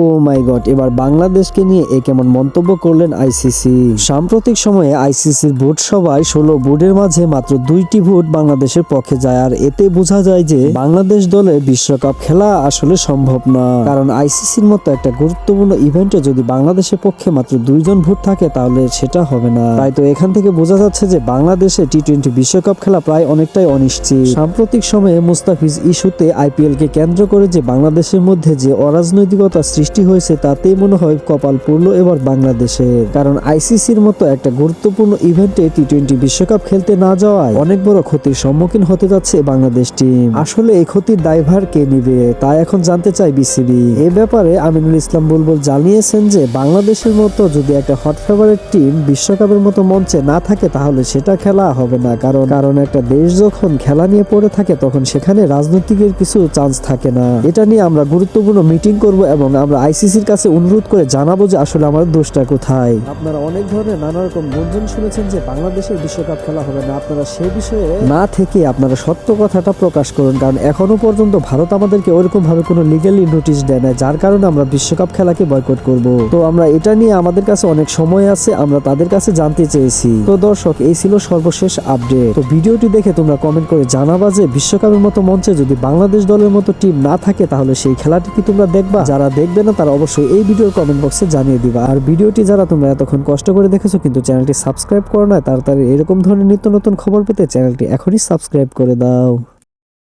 ও মাই god, এবার বাংলাদেশকে নিয়ে এ কেমন মন্তব্য করলেন আইসিসি সাম্প্রতিক সময়ে আইসিসির ভোট সভায় ষোলো ভোটের মাঝে মাত্র দুইটি ভোট বাংলাদেশের পক্ষে যায়, আর এতে বোঝা যায় যে বাংলাদেশ দলে বিশ্বকাপ খেলা আসলে সম্ভব না। কারণ আইসিসির মতো একটা গুরুত্বপূর্ণ ইভেন্টে যদি বাংলাদেশের পক্ষে মাত্র দুইজন ভোট থাকে, তাহলে সেটা হবে না। তাই তো এখান থেকে বোঝা যাচ্ছে যে বাংলাদেশে টি টোয়েন্টি বিশ্বকাপ খেলা প্রায় অনেকটাই অনিশ্চিত। সাম্প্রতিক সময়ে মুস্তাফিজ ইস্যুতে আইপিএল কে কেন্দ্র করে যে বাংলাদেশের মধ্যে যে অরাজনৈতিকতা সৃষ্টি হয়েছে তাতেই মনে হয় কপাল পড়ল এবার বাংলাদেশের। কারণ আইসিসির মতো একটা গুরুত্বপূর্ণ ইভেন্টে টি টোয়েন্টি বিশ্বকাপ খেলতে না যাওয়ায় অনেক বড় ক্ষতির সম্মুখীন হতে যাচ্ছে বাংলাদেশ টিম। আসলে এই ক্ষতির দায়ভার কে নিবে, তা এখন জানতে চাই বিসিবি। এ ব্যাপারে আমিনুল ইসলাম বুলবুল জানিয়েছেন যে, বাংলাদেশের মতো যদি একটা হট ফেভারিট টিম বিশ্বকাপের মতো মঞ্চে না থাকে, তাহলে সেটা খেলা হবে না। কারণ কারণ একটা দেশ যখন খেলা নিয়ে পড়ে থাকে, তখন সেখানে রাজনৈতিকের কিছু চান্স থাকে না। এটা নিয়ে আমরা গুরুত্বপূর্ণ মিটিং করব এবং আমরা আইসিসির কাছে অনুরোধ করে জানাব যে আসলে আমাদের দোষটা কোথায়। আপনারা অনেক ধরনের নানা রকম গুঞ্জন শুনেছেন যে বাংলাদেশের বিশ্বকাপ খেলা হবে না। আপনারা সে বিষয়ে না থেকে আপনারা সত্য কথাটা প্রকাশ করুন কারণ এখনও পর্যন্ত ভারত আমাদেরকে ওরকম ভাবে কোনো লিগালি নোটিশ দেয় না যার কারণে আমরা বিশ্বকাপ খেলাকে বয়কট করব। তো আমরা এটা নিয়ে আমাদের কাছে অনেক সময় আছে আমরা তাদের কাছে জানতে চেয়েছি। তো দর্শক এই ছিল সর্বশেষ আপডেট তো ভিডিওটি দেখে তোমরা কমেন্ট করে জানাবা যে বিশ্বকাপের মতো মঞ্চে যদি বাংলাদেশ দলের মতো টিম না থাকে তাহলে সেই খেলাটি কি তোমরা দেখবা? যারা দেখবে না, তারা অবশ্যই এই ভিডিওর কমেন্ট বক্সে জানিয়ে দিবা। আর ভিডিওটি যারা তোমরা এতক্ষণ কষ্ট করে দেখেছ, কিন্তু চ্যানেলটি সাবস্ক্রাইব করো না, তাড়াতাড়ি এরকম ধরনের নিত্য নতুন খবর পেতে চ্যানেলটি এখনই সাবস্ক্রাইব করে দাও।